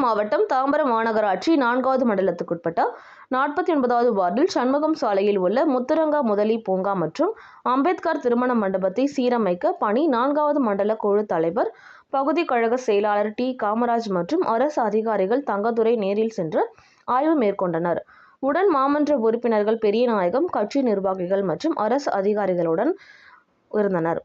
மாவட்டம் தாம்பரம் மாநகராட்சி நான்காவது மண்டலத்துக்குட்பட்ட நாற்பத்தி ஒன்பதாவது வார்டில் சண்முகம் சாலையில் உள்ள முத்துரங்கா முதலி பூங்கா மற்றும் அம்பேத்கர் திருமண மண்டபத்தை சீரமைக்க பணி நான்காவது மண்டல குழு தலைவர் பகுதி கழக செயலாளர் டி. காமராஜ் மற்றும் அரசு அதிகாரிகள் தங்கதுரை நேரில் சென்று ஆய்வு மேற்கொண்டனர். உடன் மாமன்ற உறுப்பினர்கள் பெரியநாயகம் கட்சி நிர்வாகிகள் மற்றும் அரசு அதிகாரிகளுடன் இருந்தனர்.